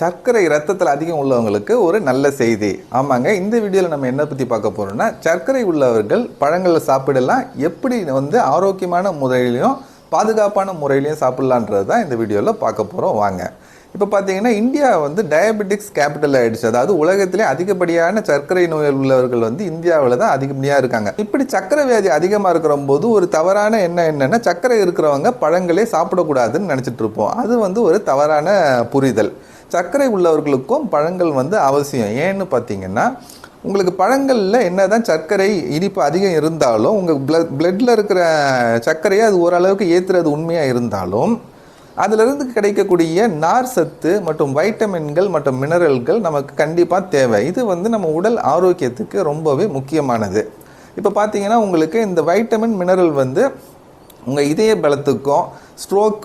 சர்க்கரை ரத்தத்தில் அதிகம் உள்ளவங்களுக்கு ஒரு நல்ல செய்தி. ஆமாங்க இந்த வீடியோவில் நம்ம என்ன பற்றி பார்க்க போகிறோம்னா சர்க்கரை உள்ளவர்கள் பழங்களை சாப்பிடலாம் எப்படி வந்து ஆரோக்கியமான முறையிலையும் பாதுகாப்பான முறையிலையும் சாப்பிட்லான்றது தான் இந்த வீடியோவில் பார்க்க போகிறோம் வாங்க. இப்போ பார்த்தீங்கன்னா இந்தியா வந்து டயபெட்டிக்ஸ் கேபிட்டல் ஆயிடுச்சு. அதாவது உலகத்திலே அதிகப்படியான சர்க்கரை நோய் உள்ளவர்கள் வந்து இந்தியாவில் தான் அதிகப்படியாக இருக்காங்க. இப்படி சர்க்கரை வியாதி அதிகமாக இருக்கிற போது ஒரு தவறான என்ன என்னென்னா சர்க்கரை இருக்கிறவங்க பழங்களே சாப்பிடக்கூடாதுன்னு நினச்சிட்டு இருப்போம். அது வந்து ஒரு தவறான புரிதல். சர்க்கரை உள்ளவர்களுக்கும் பழங்கள் வந்து அவசியம். ஏன்னு பார்த்தீங்கன்னா உங்களுக்கு பழங்களில் என்ன தான் சர்க்கரை இனிப்பு அதிகம் இருந்தாலும் உங்கள் பிளட் பிளட்டில் இருக்கிற சர்க்கரையை அது ஓரளவுக்கு ஏற்றுறது உண்மையாக இருந்தாலும் அதிலிருந்து கிடைக்கக்கூடிய நார் சத்து மற்றும் வைட்டமின்கள் மற்றும் மினரல்கள் நமக்கு கண்டிப்பாக தேவை. இது வந்து நம்ம உடல் ஆரோக்கியத்துக்கு ரொம்பவே முக்கியமானது. இப்போ பார்த்தீங்கன்னா உங்களுக்கு இந்த வைட்டமின் மினரல் வந்து உங்கள் இதய பலத்துக்கும் ஸ்ட்ரோக்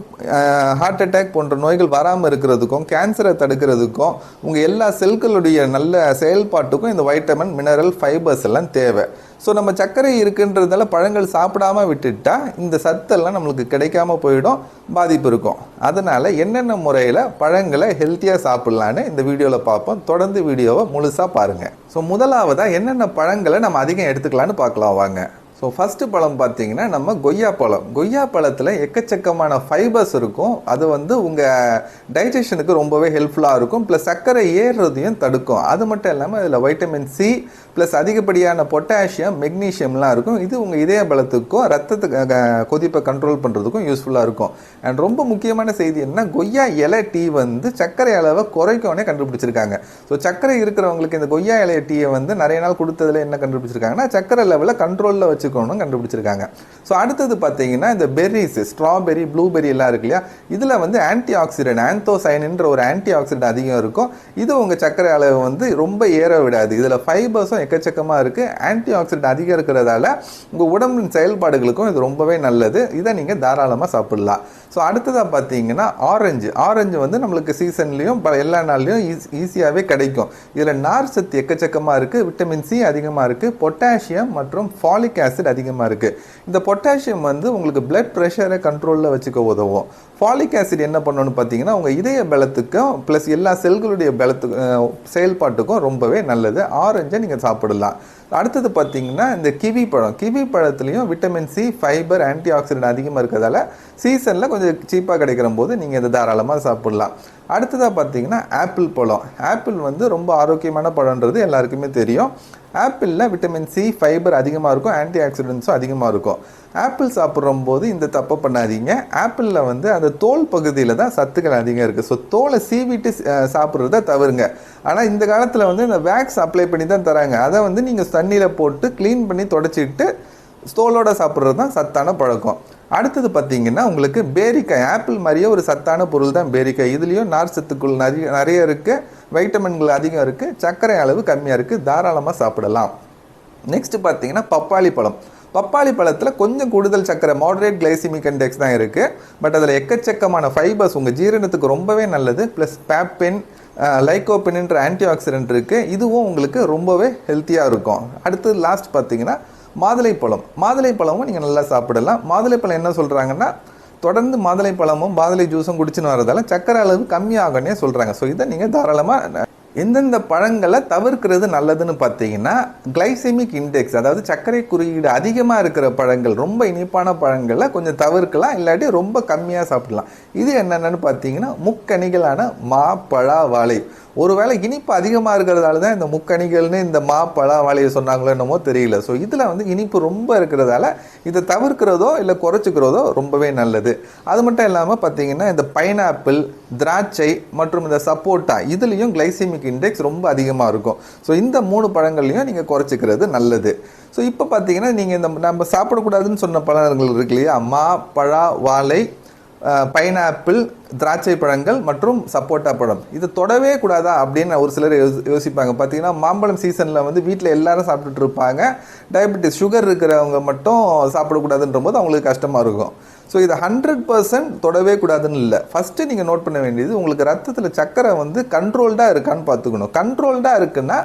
ஹார்ட் அட்டாக் போன்ற நோய்கள் வராமல் இருக்கிறதுக்கும் கேன்சரை தடுக்கிறதுக்கும் உங்கள் எல்லா செல்களுடைய நல்ல செயல்பாட்டுக்கும் இந்த வைட்டமின் மினரல் ஃபைபர்ஸ் எல்லாம் தேவை. ஸோ நம்ம சர்க்கரை இருக்குன்றதால பழங்கள் சாப்பிடாம விட்டுட்டா இந்த சத்தெல்லாம் நம்மளுக்கு கிடைக்காம போயிடும் பாதிப்பு இருக்கும். அதனால் என்னென்ன முறையில் பழங்களை ஹெல்த்தியாக சாப்பிட்லான்னு இந்த வீடியோவில் பார்ப்போம். தொடர்ந்து வீடியோவை முழுசாக பாருங்கள் ஸோ முதலாவதாக என்னென்ன பழங்களை நம்ம அதிகம் எடுத்துக்கலான்னு பார்க்கலாம். வாங்க. ஸோ ஃபஸ்ட்டு பழம் பார்த்தீங்கன்னா நம்ம கொய்யா பழம். கொய்யா பழத்தில் எக்கச்சக்கமான ஃபைபர்ஸ் இருக்கும். அது வந்து உங்கள் டைஜஷனுக்கு ரொம்பவே ஹெல்ப்ஃபுல்லாக இருக்கும். ப்ளஸ் சர்க்கரை ஏறுறதையும் தடுக்கும். அது மட்டும் இல்லாமல் அதில் வைட்டமின் சி ப்ளஸ் அதிகப்படியான பொட்டாசியம் மெக்னீஷியம்லாம் இருக்கும். இது உங்கள் இதய பலத்துக்கும் ரத்தத்துக்கு கொதிப்பை கண்ட்ரோல் பண்ணுறதுக்கும் யூஸ்ஃபுல்லாக இருக்கும். அண்ட் ரொம்ப முக்கியமான செய்தி என்ன கொய்யா இலை டீ வந்து சர்க்கரை அளவை குறைக்கவுனே கண்டுபிடிச்சிருக்காங்க. ஸோ சர்க்கரை இருக்கிறவங்களுக்கு இந்த கொய்யா இலைய டீயை வந்து நிறைய நாள் கொடுத்ததில் என்ன கண்டுபிடிச்சிருக்காங்கன்னா சர்க்கரை லெவலை கண்ட்ரோலில் வச்சு வச்சுக்கணும்னு கண்டுபிடிச்சிருக்காங்க. ஸோ அடுத்தது பார்த்தீங்கன்னா இந்த பெர்ரிஸ் ஸ்ட்ராபெரி ப்ளூபெரி எல்லாம் இருக்கு இல்லையா? இதில் வந்து ஆன்டி ஆக்சிடென்ட் ஆந்தோசைனின்ற ஒரு ஆன்டி ஆக்சிடென்ட் அதிகம் இருக்கும். இது உங்கள் சர்க்கரை அளவு வந்து ரொம்ப ஏற விடாது. இதில் ஃபைபர்ஸும் எக்கச்சக்கமாக இருக்குது ஆன்டி ஆக்சிடென்ட் அதிகம் இருக்கிறதால உங்கள் உடம்பின் செயல்பாடுகளுக்கும் இது ரொம்பவே நல்லது. இதை நீங்கள் தாராளமாக சாப்பிடலாம். ஸோ அடுத்ததாக பார்த்தீங்கன்னா ஆரஞ்சு ஆரஞ்சு வந்து நம்மளுக்கு சீசன்லேயும் எல்லா நாள்லேயும் ஈஸ் ஈஸியாகவே கிடைக்கும். இதில் நார் சத்து எக்கச்சக்கமாக இருக்குது விட்டமின் சி அதிகமாக இருக்குது பொட்டாசியம் மற்றும் ஃபாலிக் ஆசிட் அதிகமாக இருக்குது இந்த பொட்டாசியம் வந்து உங்களுக்கு பிளட் ப்ரெஷரை கண்ட்ரோலில் வச்சுக்க உதவும். ஃபாலிக் ஆசிட் என்ன பண்ணணும்னு பார்த்தீங்கன்னா உங்கள் இதய பலத்துக்கும் ப்ளஸ் எல்லா செல்களுடைய பலத்துக்கு செயல்பாட்டுக்கும் ரொம்பவே நல்லது. ஆரஞ்சை நீங்கள் சாப்பிடலாம். அடுத்தது பார்த்தீங்கன்னா இந்த கிவி பழம். கிவி பழத்துலேயும் vitamin C fibre antioxidant அதிகமாக இருக்கிறதால சீசனில் கொஞ்சம் சீப்பாக கிடைக்கிற போது நீங்கள் இதை தாராளமாக சாப்பிட்லாம். அடுத்ததாக பார்த்தீங்கன்னா ஆப்பிள் பழம். ஆப்பிள் வந்து ரொம்ப ஆரோக்கியமான பழம்ன்றது எல்லாருக்குமே தெரியும். ஆப்பிளில் விட்டமின் சி ஃபைபர் அதிகமாக இருக்கும் ஆன்டி ஆக்சிடென்ட்ஸும் அதிகமாக இருக்கும். ஆப்பிள் சாப்பிட்றும் போது இந்த தப்பை பண்ணாதீங்க. ஆப்பிளில் வந்து அந்த தோல் பகுதியில் தான் சத்துக்கள் அதிகம் இருக்குது ஸோ தோலை சீவிட்டு சாப்பிட்றத தவிருங்க ஆனால் இந்த காலத்தில் வந்து இந்த வேக்ஸ் அப்ளை பண்ணி தான் தராங்க. அதை வந்து நீங்கள் தண்ணியில் போட்டு க்ளீன் பண்ணி தொடச்சிட்டு தோலோட சாப்பிட்றது தான் சத்தான பழக்கம். அடுத்தது பார்த்தீங்கன்னா உங்களுக்கு பேரிக்காய் ஆப்பிள் மாதிரியே ஒரு சத்தான பொருள் தான் பேரிக்காய். இதுலேயும் நார் சத்துக்குள் நிறைய நிறைய இருக்குது வைட்டமின்கள் அதிகம் இருக்குது சர்க்கரை அளவு கம்மியாக இருக்குது தாராளமாக சாப்பிடலாம். நெக்ஸ்ட் பார்த்தீங்கன்னா பப்பாளி பழம். பப்பாளி பழத்தில் கொஞ்சம் கூடுதல் சர்க்கரை மாடரேட் கிளைசிமிக் இண்டெக்ஸ் தான் இருக்குது பட் அதில் எக்கச்சக்கமான ஃபைபர்ஸ் உங்கள் ஜீரணத்துக்கு ரொம்பவே நல்லது. ப்ளஸ் பேப்பின் லைகோபின்ன்ற ஆன்டி ஆக்சிடென்ட் இருக்குது இதுவும் உங்களுக்கு ரொம்பவே ஹெல்த்தியாக இருக்கும். அடுத்தது லாஸ்ட் பார்த்தீங்கன்னா மாதுளைப்பழம். மாதுளைப்பழமும் நீங்கள் நல்லா சாப்பிடலாம். மாதுளைப்பழம் என்ன சொல்கிறாங்கன்னா தொடர்ந்து மாதுளை பழமும் மாதுளை ஜூஸும் குடிச்சுன்னு வரதால சக்கரை அளவு கம்மியாகனே சொல்கிறாங்க ஸோ இதை நீங்கள் தாராளமாக எந்தெந்த பழங்களை தவிர்க்கிறது நல்லதுன்னு பார்த்தீங்கன்னா கிளைசெமிக் இண்டெக்ஸ் அதாவது சர்க்கரை குறியீடு அதிகமாக இருக்கிற பழங்கள் ரொம்ப இனிப்பான பழங்களை கொஞ்சம் தவிர்க்கலாம் இல்லாட்டி ரொம்ப கம்மியாக சாப்பிடலாம். இது என்னென்னு பார்த்தீங்கன்னா முக்கணிகளான மா பழா வாழை ஒருவேளை இனிப்பு அதிகமாக இருக்கிறதால தான் இந்த முக்கணிகள்னு இந்த மா பழா வாழையை சொன்னாங்களோ என்னமோ தெரியல. ஸோ இதில் வந்து இனிப்பு ரொம்ப இருக்கிறதால இதை தவிர்க்கிறதோ இல்லை குறைச்சிக்கிறதோ ரொம்பவே நல்லது. அது மட்டும் இல்லாமல் பார்த்தீங்கன்னா இந்த பைனாப்பிள் திராட்சை மற்றும் இந்த சப்போட்டா இதுலேயும் கிளைசிமிக் இண்டெக்ஸ் ரொம்ப அதிகமாக இருக்கும். ஸோ இந்த மூணு பழங்கள்லையும் நீங்கள் குறைச்சிக்கிறது நல்லது. ஸோ இப்போ பார்த்தீங்கன்னா நீங்கள் இந்த நம்ம சாப்பிடக்கூடாதுன்னு சொன்ன பழங்கள் இருக்கு இல்லையா? மா பழா வாழை பைனாப்பிள் திராட்சை பழங்கள் மற்றும் சப்போட்டா பழம். இது தொடவே கூடாதா அப்படின்னு ஒரு சிலர் யோசிப்பாங்க. பார்த்தீங்கன்னா மாம்பழம் சீசனில் வந்து வீட்டில் எல்லாரும் சாப்பிட்டுட்டு இருப்பாங்க. டயபெட்டிஸ் சுகர் இருக்கிறவங்க மட்டும் சாப்பிடக்கூடாதுன்ற போது அவங்களுக்கு கஷ்டமாக இருக்கும். ஸோ இதை ஹண்ட்ரட் பர்சன்ட் தொடவே கூடாதுன்னு இல்லை. ஃபஸ்ட்டு நீங்கள் நோட் பண்ண வேண்டியது உங்களுக்கு ரத்தத்தில் சக்கரை வந்து கண்ட்ரோல்டாக இருக்கான்னு பார்த்துக்கணும் கண்ட்ரோல்டாக இருக்குன்னா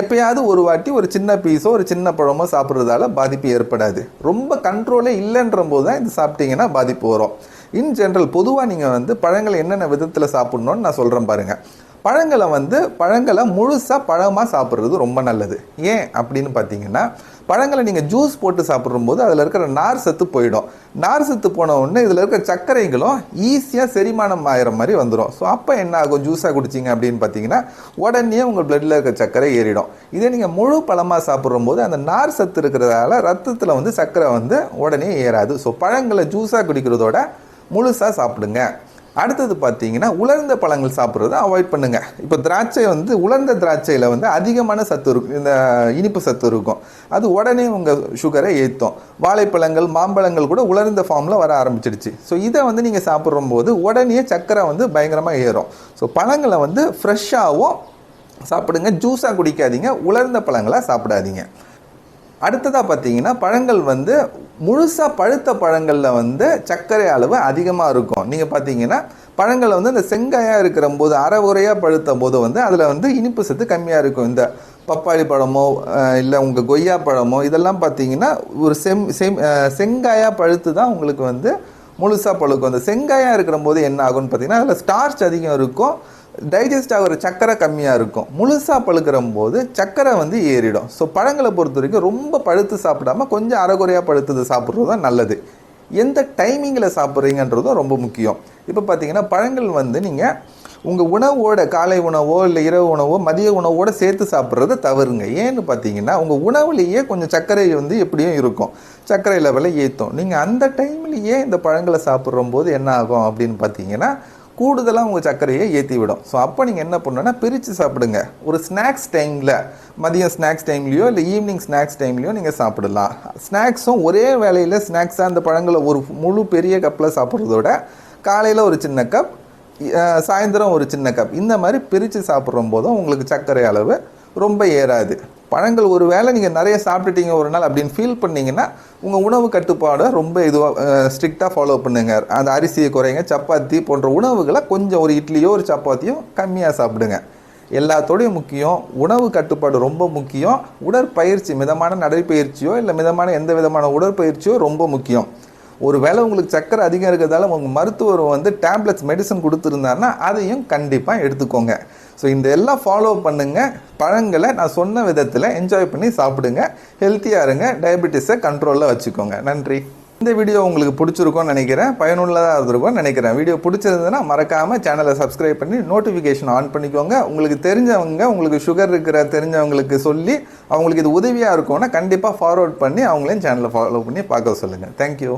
எப்பயாவது ஒரு வாட்டி ஒரு சின்ன பீஸோ ஒரு சின்ன பழமோ சாப்பிட்றதால பாதிப்பு ஏற்படாது. ரொம்ப கண்ட்ரோலே இல்லைன்ற போது தான் இது சாப்பிட்டீங்கன்னா பாதிப்பு வரும். இன் ஜென்ரல் பொதுவாக நீங்கள் வந்து பழங்களை என்னென்ன விதத்தில் சாப்பிட்ணுன்னு நான் சொல்கிறேன் பாருங்கள் பழங்களை வந்து பழங்களை முழுசாக பழமாக சாப்பிட்றது ரொம்ப நல்லது. ஏன் அப்படின்னு பார்த்தீங்கன்னா பழங்களை நீங்கள் ஜூஸ் போட்டு சாப்பிடும்போது அதில் இருக்கிற நார் சத்து போயிடும். நார் சத்து போன உடனே இதில் இருக்கிற சர்க்கரைகளும் ஈஸியாக செரிமானம் ஆகிற மாதிரி வந்துடும் ஸோ அப்போ என்ன ஆகும்? ஜூஸாக குடிச்சிங்க அப்படின்னு பார்த்தீங்கன்னா உடனே உங்கள் பிளட்டில் இருக்கிற சர்க்கரை ஏறிடும். இதே நீங்கள் முழு பழமாக சாப்பிடும்போது அந்த நார் சத்து இருக்கிறதால ரத்தத்தில் வந்து சர்க்கரை வந்து உடனே ஏறாது. ஸோ பழங்களை ஜூஸாக குடிக்கிறதோட முழுசாக சாப்பிடுங்க. அடுத்தது பார்த்தீங்கன்னா உலர்ந்த பழங்கள் சாப்பிட்றத அவாய்ட் பண்ணுங்கள் இப்போ திராட்சை வந்து உலர்ந்த திராட்சையில் வந்து அதிகமான சத்து இருக்கும். இந்த இனிப்பு சத்து இருக்கும். அது உடனே உங்கள் சுகரை ஏற்றும் வாழைப்பழங்கள் மாம்பழங்கள் கூட உலர்ந்த ஃபார்மில் வர ஆரம்பிச்சிடுச்சு. ஸோ இதை வந்து நீங்கள் சாப்பிட்றம்போது உடனே சக்கரை வந்து பயங்கரமாக ஏறும். ஸோ பழங்களை வந்து ஃப்ரெஷ்ஷாகவும் சாப்பிடுங்க. ஜூஸாக குடிக்காதீங்க. உலர்ந்த பழங்களாக சாப்பிடாதீங்க. அடுத்ததாக பார்த்தீங்கன்னா பழங்கள் வந்து முழுசாக பழுத்த பழங்களில் வந்து சர்க்கரை அளவு அதிகமாக இருக்கும். நீங்கள் பார்த்தீங்கன்னா பழங்களை வந்து இந்த செங்காயாக இருக்கிற போது அரை உரையாக பழுத்த போது வந்து அதில் வந்து இனிப்பு சத்து கம்மியாக இருக்கும். இந்த பப்பாளி பழமோ இல்லை உங்கள் கொய்யா பழமோ இதெல்லாம் பார்த்தீங்கன்னா ஒரு செம் செம் செங்காயாக பழுத்து தான் உங்களுக்கு வந்து முழுசாக பழுக்கும். அந்த செங்காயாக இருக்கிற போது என்ன ஆகும்னு பார்த்தீங்கன்னா அதில் ஸ்டார்ச் அதிகம் இருக்கும். டைஜஸ்ட் ஆகிற சக்கரை கம்மியாக இருக்கும். முழுசாக பழுக்கிற போது சக்கரை வந்து ஏறிடும். ஸோ பழங்களை பொறுத்த வரைக்கும் ரொம்ப பழுத்து சாப்பிடாம கொஞ்சம் அரைகுறையாக பழுத்தது சாப்பிட்றது தான் நல்லது. எந்த டைமிங்கில் சாப்பிட்றீங்கன்றதும் ரொம்ப முக்கியம். இப்போ பார்த்தீங்கன்னா பழங்கள் வந்து நீங்கள் உங்கள் உணவோட காலை உணவோ இல்லை இரவு உணவோ மதிய உணவோட சேர்த்து சாப்பிட்றத தவறுங்க. ஏன்னு பார்த்தீங்கன்னா உங்கள் உணவுலேயே கொஞ்சம் சர்க்கரை வந்து எப்படியும் இருக்கும். சர்க்கரை லெவலை ஏற்றும் நீங்கள் அந்த டைம்லேயே இந்த பழங்களை சாப்பிட்ற போது என்ன ஆகும் அப்படின்னு பார்த்தீங்கன்னா கூடுதலாக உங்கள் சர்க்கரையை ஏற்றி விடும் ஸோ அப்போ நீங்கள் என்ன பண்ணணும்னா பிரித்து சாப்பிடுங்க. ஒரு ஸ்நாக்ஸ் டைமில் மதியம் ஸ்நாக்ஸ் டைம்லேயோ இல்லை ஈவினிங் ஸ்நாக்ஸ் டைம்லேயோ நீங்கள் சாப்பிடலாம். ஸ்நாக்ஸும் ஒரே வேலையில் ஸ்நாக்ஸாக அந்த பழங்களை ஒரு முழு பெரிய கப்பில் சாப்பிட்றதோட காலையில் ஒரு சின்ன கப் சாயந்தரம் ஒரு சின்ன கப். இந்த மாதிரி பிரித்து சாப்பிட்ற போதும் உங்களுக்கு சர்க்கரை அளவு ரொம்ப ஏறாது. பழங்கள் ஒரு வேளை நீங்கள் நிறைய சாப்பிட்டுட்டீங்க ஒரு நாள் அப்படின்னு ஃபீல் பண்ணிங்கன்னா உங்கள் உணவு கட்டுப்பாடை ரொம்ப இதுவாக ஸ்ட்ரிக்டாக ஃபாலோ பண்ணுங்க. அந்த அரிசியை குறைங்க சப்பாத்தி போன்ற உணவுகளை கொஞ்சம் ஒரு இட்லியோ ஒரு சப்பாத்தியோ கம்மியாக சாப்பிடுங்க. எல்லாத்தோடையும் முக்கியம் உணவு கட்டுப்பாடு ரொம்ப முக்கியம். உடற்பயிற்சி மிதமான நடைப்பயிற்சியோ இல்லை மிதமான எந்த விதமான உடற்பயிற்சியோ ரொம்ப முக்கியம். ஒரு வேளை உங்களுக்கு சக்கரை அதிகம் இருக்கிறதால உங்கள் மருத்துவர் வந்து டேப்லெட்ஸ் மெடிசன் கொடுத்துருந்தாருன்னா அதையும் கண்டிப்பாக எடுத்துக்கோங்க. ஸோ இந்த எல்லாம் ஃபாலோ பண்ணுங்கள் பழங்களை நான் சொன்ன விதத்தில் என்ஜாய் பண்ணி சாப்பிடுங்க. ஹெல்த்தியாக இருங்க. டயபெட்டிஸை கண்ட்ரோலில் வச்சுக்கோங்க. நன்றி. இந்த வீடியோ உங்களுக்கு பிடிச்சிருக்கும்னு நினைக்கிறேன். பயனுள்ளதாக இருந்திருக்கும்னு நினைக்கிறேன். வீடியோ பிடிச்சிருந்ததுன்னா மறக்காமல் சேனலை சப்ஸ்கிரைப் பண்ணி நோட்டிஃபிகேஷன் ஆன் பண்ணிக்கோங்க. உங்களுக்கு தெரிஞ்சவங்க உங்களுக்கு சுகர் இருக்கிற தெரிஞ்சவங்களுக்கு சொல்லி அவங்களுக்கு இது உதவியாக இருக்கும்னா கண்டிப்பாக ஃபார்வர்ட் பண்ணி அவங்களையும் சேனலை ஃபாலோ பண்ணி பார்க்க சொல்லுங்கள் தேங்க்யூ